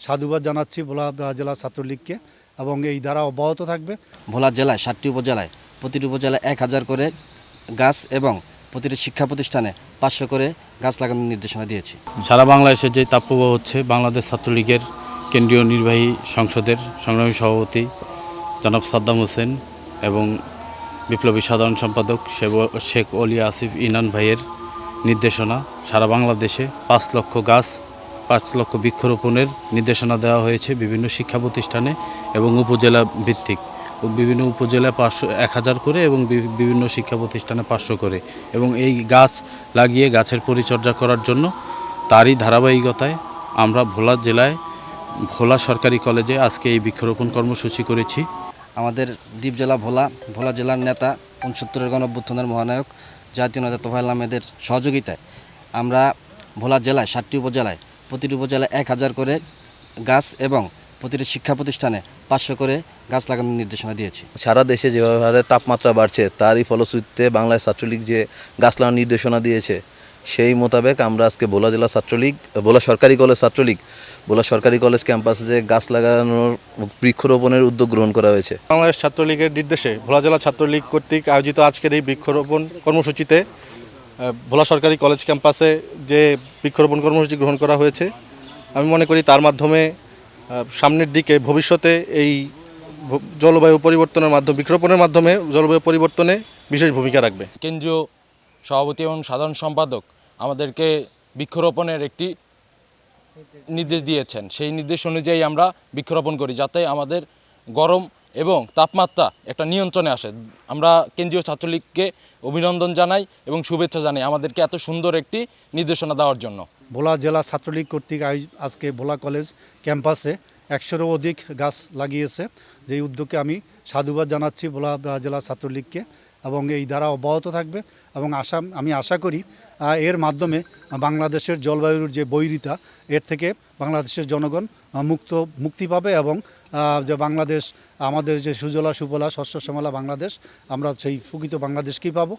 সাধুবাদ জানাচ্ছি ভোলা জেলা ছাত্রলীগকে এবং এই ধারা অব্যাহত থাকবে। ভোলা জেলায় সাতটি উপজেলায় প্রতিটি উপজেলায় এক হাজার করে গাছ এবং প্রতিটি শিক্ষা প্রতিষ্ঠানে পাঁচশো করে গাছ লাগানোর নির্দেশনা দিয়েছি। সারা বাংলাদেশে যে তাপপ্রবাহ হচ্ছে বাংলাদেশ ছাত্রলীগের কেন্দ্রীয় নির্বাহী সংসদের সংগ্রামী সভাপতি জনাব সাদ্দাম হোসেন এবং বিপ্লবী সাধারণ সম্পাদক শেখ অলি আসিফ ইনান ভাইয়ের নির্দেশনা সারা বাংলাদেশে পাঁচ লক্ষ গাছ পাঁচ লক্ষ বৃক্ষরোপণের নির্দেশনা দেওয়া হয়েছে বিভিন্ন শিক্ষা প্রতিষ্ঠানে এবং উপজেলা ভিত্তিক। বিভিন্ন উপজেলায় পাঁচশো, এক হাজার করে এবং বিভিন্ন শিক্ষা প্রতিষ্ঠানে পাঁচশো করে। এবং এই গাছ লাগিয়ে গাছের পরিচর্যা করার জন্য তারই ধারাবাহিকতায় আমরা ভোলা জেলায় ভোলা সরকারি কলেজে আজকে এই বৃক্ষরোপণ কর্মসূচি করেছি। আমাদের দ্বীপ জেলা ভোলা ভোলা জেলার নেতা, উনসত্তরের গণঅভ্যুত্থানের মহানায়ক জাতীয় নেতা তোফায়েল আহমেদের সহযোগিতায় আমরা ভোলা জেলায়, সাতটি উপজেলায় প্রতিটি উপজেলায় এক হাজার করে গাছ এবং প্রতিটি শিক্ষা প্রতিষ্ঠানে পাঁচশো করে গাছ লাগানোর নির্দেশনা দিয়েছি। সারা দেশে যেভাবে হারে তাপমাত্রা বাড়ছে তারই ফলশ্রুতিতে বাংলায় ছাত্রলীগ যে গাছ লাগানোর নির্দেশনা দিয়েছে সেই মোতাবেক আমরা আজকে ভোলা জেলা ছাত্রলীগ ভোলা সরকারি কলেজ ছাত্রলীগ ভোলা সরকারি কলেজ ক্যাম্পাসে যে গাছ লাগানোর বৃক্ষরোপণের উদ্যোগ গ্রহণ করা হয়েছে। বাংলাদেশ ছাত্রলীগের নির্দেশে ভোলা জেলা ছাত্রলীগ কর্তৃক আয়োজিত আজকের এই বৃক্ষরোপণ কর্মসূচিতে ভোলা সরকারি কলেজ ক্যাম্পাসে যে বৃক্ষরোপণ কর্মসূচি গ্রহণ করা হয়েছে, আমি মনে করি তার মাধ্যমে সামনের দিকে ভবিষ্যতে এই জলবায়ু পরিবর্তনের মাধ্যমে, বৃক্ষরোপণের মাধ্যমে জলবায়ু পরিবর্তনে বিশেষ ভূমিকা রাখবে। কেন্দ্রীয় সভাপতি এবং সাধারণ সম্পাদক আমাদেরকে বৃক্ষরোপণের একটি নির্দেশ দিয়েছেন। সেই নির্দেশ অনুযায়ী আমরা বৃক্ষরোপণ করি, যাতে আমাদের গরম এবং তাপমাত্রা একটা নিয়ন্ত্রণে আসে। আমরা কেন্দ্রীয় ছাত্রলীগকে অভিনন্দন জানাই এবং শুভেচ্ছা জানাই আমাদেরকে এত সুন্দর একটি নির্দেশনা দেওয়ার জন্য। ভোলা জেলা ছাত্রলীগ কর্তৃক আজকে ভোলা কলেজ ক্যাম্পাসে একশোরও অধিক গাছ লাগিয়েছে। যেই উদ্যোগে আমি সাধুবাদ জানাচ্ছি ভোলা জেলা ছাত্রলীগকে। এবং এই ধারা অব্যাহত থাকবে এবং আশা, আমি আশা করি এর মাধ্যমে বাংলাদেশের জলবায়ুর যে বৈরিতা, এর থেকে বাংলাদেশের জনগণ মুক্ত, মুক্তি পাবে এবং যে বাংলাদেশ, আমাদের যে সুজলা সুফলা, শস্য শ্যামলা বাংলাদেশ, আমরা সেই প্রকৃত বাংলাদেশকেই পাবো।